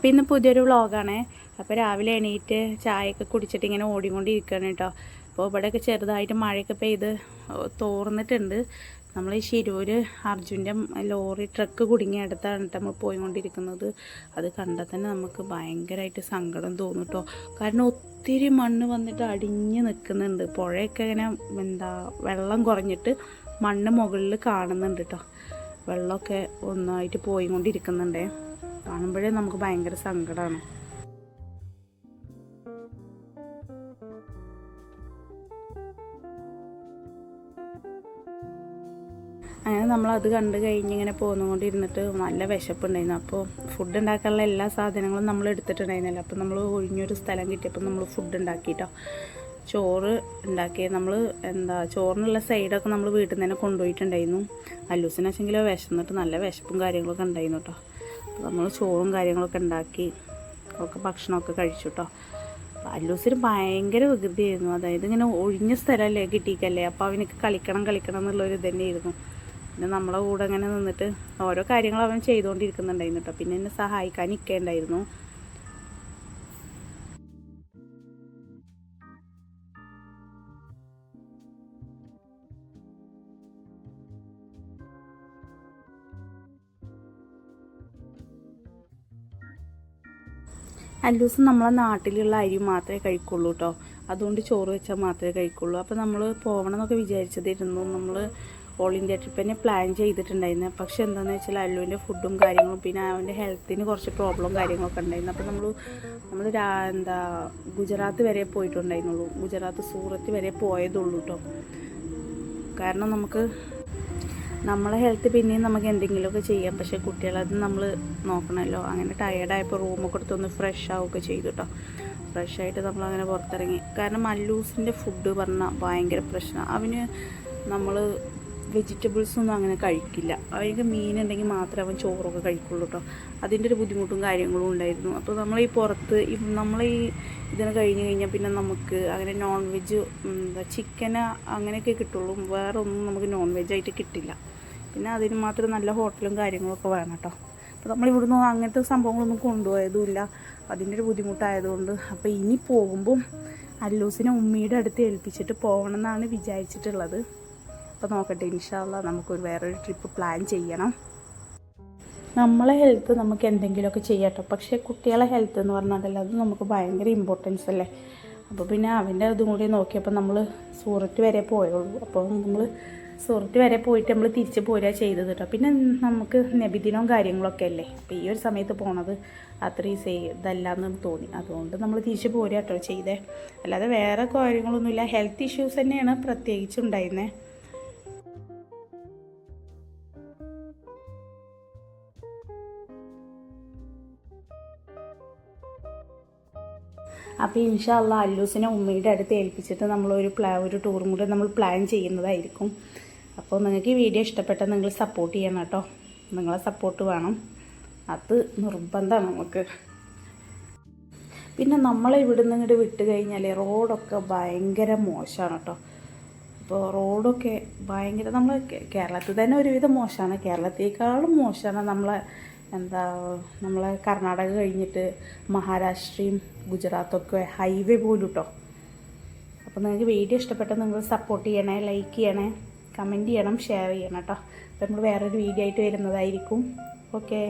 അപ്പോൾ ഇന്ന് പുതിയൊരു വ്ളോഗാണ്. അപ്പോൾ രാവിലെ എണീറ്റ് ചായയൊക്കെ കുടിച്ചിട്ട് ഇങ്ങനെ ഓടിക്കൊണ്ടിരിക്കുകയാണ് കേട്ടോ. അപ്പോൾ ഇവിടെയൊക്കെ ചെറുതായിട്ട് മഴയൊക്കെ പെയ്ത് തോർന്നിട്ടുണ്ട്. നമ്മൾ ഈ ശിരൂര് അർജുന്റെ ലോറി ട്രക്ക് കുടുങ്ങിയ അടുത്താണ് നമ്മൾ പോയിക്കൊണ്ടിരിക്കുന്നത്. അത് കണ്ടാൽ തന്നെ നമുക്ക് ഭയങ്കരമായിട്ട് സങ്കടം തോന്നും കേട്ടോ. കാരണം ഒത്തിരി മണ്ണ് വന്നിട്ട് അടിഞ്ഞ് നിൽക്കുന്നുണ്ട് പുഴയൊക്കെ ഇങ്ങനെ എന്താ വെള്ളം കുറഞ്ഞിട്ട് മണ്ണ് മുകളിൽ കാണുന്നുണ്ട് കേട്ടോ. വെള്ളമൊക്കെ ഒന്നായിട്ട് പോയിക്കൊണ്ടിരിക്കുന്നുണ്ടേ. കാണുമ്പോഴേ നമുക്ക് ഭയങ്കര സങ്കടമാണ് അങ്ങനെ നമ്മൾ അത് കണ്ടു കഴിഞ്ഞ് ഇങ്ങനെ പോന്നുകൊണ്ടിരുന്നിട്ട് നല്ല വിശപ്പുണ്ടായിരുന്നു. അപ്പോൾ ഫുഡ് ഉണ്ടാക്കാനുള്ള എല്ലാ സാധനങ്ങളും നമ്മൾ എടുത്തിട്ടുണ്ടായിരുന്നല്ലോ. അപ്പോൾ നമ്മൾ ഒഴിഞ്ഞൊരു സ്ഥലം കിട്ടിയപ്പോൾ നമ്മൾ ഫുഡ് ഉണ്ടാക്കിയിട്ടോ ചോറ് ഉണ്ടാക്കി നമ്മൾ എന്താ ചോറിനുള്ള സൈഡൊക്കെ നമ്മൾ വീട്ടിൽ നിന്ന് തന്നെ കൊണ്ടുപോയിട്ടുണ്ടായിരുന്നു. അല്ലൂസിനാച്ചെങ്കിലോ വിശന്നിട്ട് നല്ല വിശപ്പും കാര്യങ്ങളൊക്കെ ഉണ്ടായിരുന്നു കേട്ടോ നമ്മൾ ചോറും കാര്യങ്ങളൊക്കെ ഉണ്ടാക്കി ഒക്കെ ഭക്ഷണമൊക്കെ കഴിച്ചു കേട്ടോ അല്ലൂസിന് ഭയങ്കര വികൃതിയായിരുന്നു. അതായത് ഇങ്ങനെ ഒഴിഞ്ഞ സ്ഥലമല്ലേ കിട്ടിയിക്കല്ലേ അപ്പോൾ അവനക്ക് കളിക്കണം കളിക്കണം എന്നുള്ളൊരു തന്നെയായിരുന്നു. പിന്നെ നമ്മളെ കൂടെ അങ്ങനെ നിന്നിട്ട് ഓരോ കാര്യങ്ങളും അവൻ ചെയ്തുകൊണ്ടിരിക്കുന്നുണ്ടായിരുന്നു കേട്ടോ പിന്നെ എന്നെ സഹായിക്കാൻ നിൽക്കേണ്ടായിരുന്നു. അല്ലൂസ് നമ്മളെ നാട്ടിലുള്ള അരി മാത്രമേ കഴിക്കുള്ളൂ കേട്ടോ അതുകൊണ്ട് ചോറ് വെച്ചാൽ മാത്രമേ കഴിക്കുള്ളൂ. അപ്പോൾ നമ്മൾ പോകണം എന്നൊക്കെ വിചാരിച്ചതായിരുന്നു. നമ്മൾ ഓൾ ഇന്ത്യ ട്രിപ്പ് തന്നെ പ്ലാൻ ചെയ്തിട്ടുണ്ടായിരുന്നു. പക്ഷെ എന്താണെന്ന് വെച്ചാൽ അല്ലുവിന്റെ ഫുഡും കാര്യങ്ങളും പിന്നെ അവന്റെ ഹെൽത്തിന് കുറച്ച് പ്രോബ്ലം കാര്യങ്ങളൊക്കെ ഉണ്ടായിരുന്നു. അപ്പോൾ നമ്മൾ നമ്മൾ എന്താ ഗുജറാത്ത് വരെ പോയിട്ടുണ്ടായിരുന്നുള്ളൂ. ഗുജറാത്ത് സൂറത്ത് വരെ പോയതുള്ളൂ കേട്ടോ കാരണം നമുക്ക് നമ്മളെ ഹെൽത്ത് പിന്നെയും നമുക്ക് എന്തെങ്കിലുമൊക്കെ ചെയ്യാം. പക്ഷെ കുട്ടികളത് നമ്മൾ നോക്കണമല്ലോ. അങ്ങനെ ടയേർഡായപ്പോൾ റൂമൊക്കെ എടുത്തൊന്ന് ഫ്രഷ് ആവുകയൊക്കെ ചെയ്തു കേട്ടോ ഫ്രഷ് ആയിട്ട് നമ്മളങ്ങനെ പുറത്തിറങ്ങി. കാരണം മല്ലൂസിന്റെ ഫുഡ് പറഞ്ഞാൽ ഭയങ്കര പ്രശ്നമാണ് അവന് നമ്മൾ വെജിറ്റബിൾസ് ഒന്നും അങ്ങനെ കഴിക്കില്ല. അവർക്ക് മീനുണ്ടെങ്കിൽ മാത്രമേ അവൻ ചോറൊക്കെ കഴിക്കുള്ളൂ കേട്ടോ അതിന്റെ ഒരു ബുദ്ധിമുട്ടും കാര്യങ്ങളും ഉണ്ടായിരുന്നു. അപ്പോൾ നമ്മൾ ഈ പുറത്ത് നമ്മൾ ഈ ഇതിന് കഴിഞ്ഞ് കഴിഞ്ഞാൽ പിന്നെ നമുക്ക് അങ്ങനെ നോൺ വെജ് എന്താ ചിക്കന് അങ്ങനെയൊക്കെ കിട്ടുള്ളൂ. വേറെ ഒന്നും നമുക്ക് നോൺ വെജ് ആയിട്ട് കിട്ടില്ല. പിന്നെ അതിന് മാത്രം നല്ല ഹോട്ടലും കാര്യങ്ങളൊക്കെ വേണം കേട്ടോ. അപ്പോൾ നമ്മൾ ഇവിടുന്ന് അങ്ങനത്തെ സംഭവങ്ങളൊന്നും കൊണ്ടുപോയതുമില്ല. അതിന്റെ ഒരു ബുദ്ധിമുട്ടായതുകൊണ്ട്. അപ്പോൾ ഇനി പോകുമ്പം അല്ലൂസിനെ ഉമ്മിയുടെ അടുത്ത് ഏൽപ്പിച്ചിട്ട് പോകണം എന്നാണ് വിചാരിച്ചിട്ടുള്ളത്. അപ്പോൾ നോക്കട്ടെ ഇൻഷാല്ല നമുക്കൊരു വേറൊരു ട്രിപ്പ് പ്ലാൻ ചെയ്യണം. നമ്മളെ ഹെൽത്ത് നമുക്ക് എന്തെങ്കിലുമൊക്കെ ചെയ്യട്ടോ പക്ഷേ കുട്ടികളെ ഹെൽത്ത് എന്ന് പറഞ്ഞാൽ അത് നമുക്ക് ഭയങ്കര ഇമ്പോർട്ടൻസ് അല്ലേ? അപ്പോൾ പിന്നെ അവന്റെ അതും കൂടി നോക്കിയപ്പോൾ നമ്മൾ സൂറത്ത് വരെ പോയുള്ളൂ. അപ്പോൾ നമ്മൾ സൂറത്ത് വരെ പോയിട്ട് നമ്മൾ തിരിച്ച് പോരുക ചെയ്തത് കേട്ടോ. പിന്നെ നമുക്ക് നബിദിനവും കാര്യങ്ങളൊക്കെ അല്ലേ? അപ്പോൾ ഈ ഒരു സമയത്ത് പോണത് അത്രയും സേ ഇതല്ലാന്ന് തോന്നി. അതുകൊണ്ട് നമ്മൾ തിരിച്ച് പോരുക കേട്ടോ ചെയ്തേ. അല്ലാതെ വേറെ കാര്യങ്ങളൊന്നുമില്ല. ഹെൽത്ത് ഇഷ്യൂസ് തന്നെയാണ് പ്രത്യേകിച്ച് ഉണ്ടായിരുന്നത് അപ്പോൾ ഇൻഷാല്ല അല്ലൂസിനെ ഉമ്മയുടെ അടുത്ത് ഏൽപ്പിച്ചിട്ട് നമ്മളൊരു പ്ലാ ഒരു ടൂറും കൂടെ നമ്മൾ പ്ലാൻ ചെയ്യുന്നതായിരിക്കും. അപ്പോൾ നിങ്ങൾക്ക് ഈ വീഡിയോ ഇഷ്ടപ്പെട്ടാൽ നിങ്ങൾ സപ്പോർട്ട് ചെയ്യണം കേട്ടോ. നിങ്ങളെ സപ്പോർട്ട് വേണം. അത് നിർബന്ധമാണ് നമുക്ക്. പിന്നെ നമ്മളെ ഇവിടെ നിന്ന് ഇങ്ങോട്ട് വിട്ട് കഴിഞ്ഞാൽ റോഡൊക്കെ ഭയങ്കര മോശമാണ് കേട്ടോ. അപ്പോൾ റോഡൊക്കെ ഭയങ്കര നമ്മൾ കേരളത്തിൽ തന്നെ ഒരുവിധം മോശമാണ്. കേരളത്തേക്കാളും മോശമാണ് നമ്മളെ എന്താ നമ്മളെ കർണാടക കഴിഞ്ഞിട്ട് മഹാരാഷ്ട്രയും ഗുജറാത്തൊക്കെ ഹൈവേ പോലും കേട്ടോ അപ്പോൾ നിങ്ങൾക്ക് വീഡിയോ ഇഷ്ടപ്പെട്ടാൽ നിങ്ങൾ സപ്പോർട്ട് ചെയ്യണേ ലൈക്ക് ചെയ്യണേ. കമന്റ് ചെയ്യണം ഷെയർ ചെയ്യണം കേട്ടോ. അപ്പോൾ നമ്മൾ വേറൊരു വീഡിയോ ആയിട്ട് വരുന്നതായിരിക്കും. ഓക്കേ.